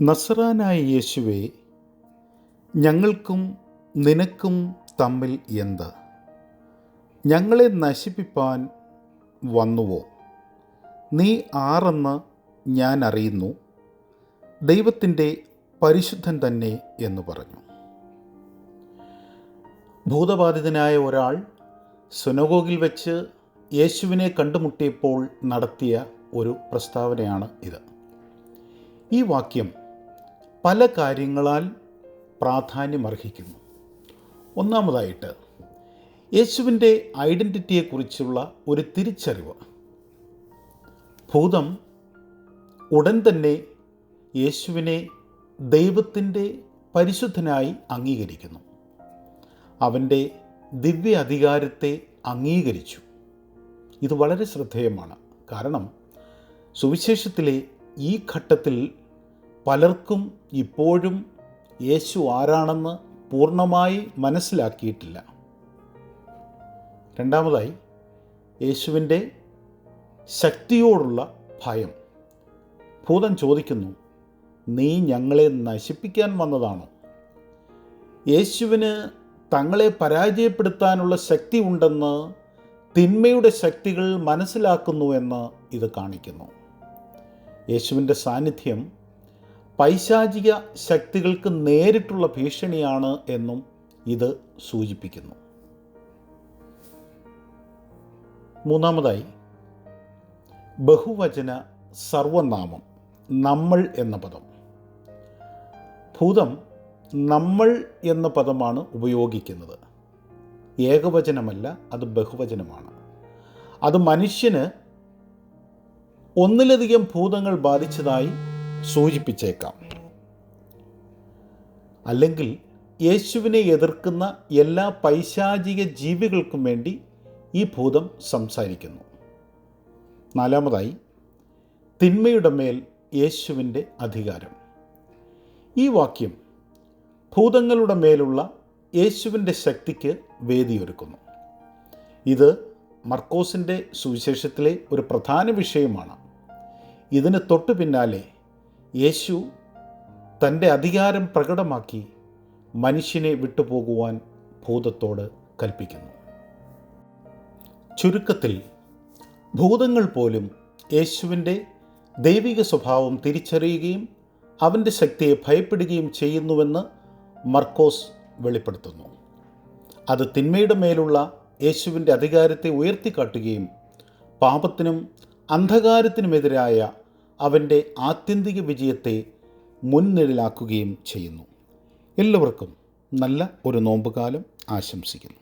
നസറാനായ യേശുവെ ഞങ്ങൾക്കും നിനക്കും തമ്മിൽ എന്ത്? ഞങ്ങളെ നശിപ്പിപ്പാൻ വന്നുവോ? നീ ആറെന്ന് ഞാൻ അറിയുന്നു. ദൈവത്തിന്റെ പരിശുദ്ധൻ തന്നെ എന്ന് പറഞ്ഞു. ഭൂതബാധിതനായ ഒരാൾ സുനഗോഗിൽ വെച്ച് യേശുവിനെ കണ്ടുമുട്ടിയപ്പോൾ നടത്തിയ ഒരു പ്രസ്താവനയാണ് ഇത്. ഈ വാക്യം പല കാര്യങ്ങളാൽ പ്രാധാന്യമർഹിക്കുന്നു. ഒന്നാമതായിട്ട് യേശുവിന്റെ ഐഡന്റിറ്റിയെക്കുറിച്ചുള്ള ഒരു തിരിച്ചറിവ്. ഭൂതം ഉടൻ തന്നെ യേശുവിനെ ദൈവത്തിന്റെ പരിശുദ്ധനായി അംഗീകരിക്കുന്നു. അവന്റെ ദിവ്യ അധികാരത്തെ അംഗീകരിച്ചു. ഇത് വളരെ ശ്രദ്ധേയമാണ്. കാരണം സുവിശേഷത്തിലെ ഈ ഘട്ടത്തിൽ പലർക്കും ഇപ്പോഴും യേശു ആരാണെന്ന് പൂർണമായി മനസ്സിലാക്കിയിട്ടില്ല. രണ്ടാമതായി യേശുവിന്റെ ശക്തിയോടുള്ള ഭയം. ഭൂതം ചോദിക്കുന്നു നീ ഞങ്ങളെ നശിപ്പിക്കാൻ വന്നതാണോ? യേശുവിന് തങ്ങളെ പരാജയപ്പെടുത്താനുള്ള ശക്തി ഉണ്ടെന്ന് തിന്മയുടെ ശക്തികൾ മനസ്സിലാക്കുന്നുവെന്ന് ഇത് കാണിക്കുന്നു. യേശുവിന്റെ സാന്നിധ്യം പൈശാചിക ശക്തികൾക്ക് നേരിട്ടുള്ള ഭീഷണിയാണ് എന്നും ഇത് സൂചിപ്പിക്കുന്നു. മൂന്നാമതായി ബഹുവചന സർവനാമം നമ്മൾ എന്ന പദം. ഭൂതം നമ്മൾ എന്ന പദമാണ് ഉപയോഗിക്കുന്നത്. ഏകവചനമല്ല അത് ബഹുവചനമാണ്. അത് മനുഷ്യന് ഒന്നിലധികം ഭൂതങ്ങൾ ബാധിച്ചതായി സൂചിപ്പിച്ചേക്കാം. അല്ലെങ്കിൽ യേശുവിനെ എതിർക്കുന്ന എല്ലാ പൈശാചിക ജീവികൾക്കും വേണ്ടി ഈ ഭൂതം സംസാരിക്കുന്നു. നാലാമതായി തിന്മയുടെ മേൽ യേശുവിന്റെ അധികാരം. ഈ വാക്യം ഭൂതങ്ങളുടെ മേലുള്ള യേശുവിന്റെ ശക്തിക്ക് വേദിയൊരുക്കുന്നു. ഇത് മർക്കോസിന്റെ സുവിശേഷത്തിലെ ഒരു പ്രധാന വിഷയമാണ്. ഇതിന് തൊട്ടു പിന്നാലെ യേശു തന്റെ അധികാരം പ്രകടമാക്കി മനുഷ്യനെ വിട്ടുപോകുവാൻ ഭൂതത്തോട് കൽപ്പിക്കുന്നു. ചുരുക്കത്തിൽ ഭൂതങ്ങൾ പോലും യേശുവിന്റെ ദൈവിക സ്വഭാവം തിരിച്ചറിയുകയും അവന്റെ ശക്തിയെ ഭയപ്പെടുകയും ചെയ്യുന്നുവെന്ന് മർക്കോസ് വെളിപ്പെടുത്തുന്നു. അത് തിന്മയുടെ മേലുള്ള യേശുവിന്റെ അധികാരത്തെ ഉയർത്തിക്കാട്ടുകയും പാപത്തിനും അന്ധകാരത്തിനുമെതിരായ അവന്റെ ആത്യന്തിക വിജയത്തെ മുൻനിഴലാക്കുകയും ചെയ്യുന്നു. എല്ലാവർക്കും നല്ല ഒരു നോമ്പുകാലം ആശംസിക്കുന്നു.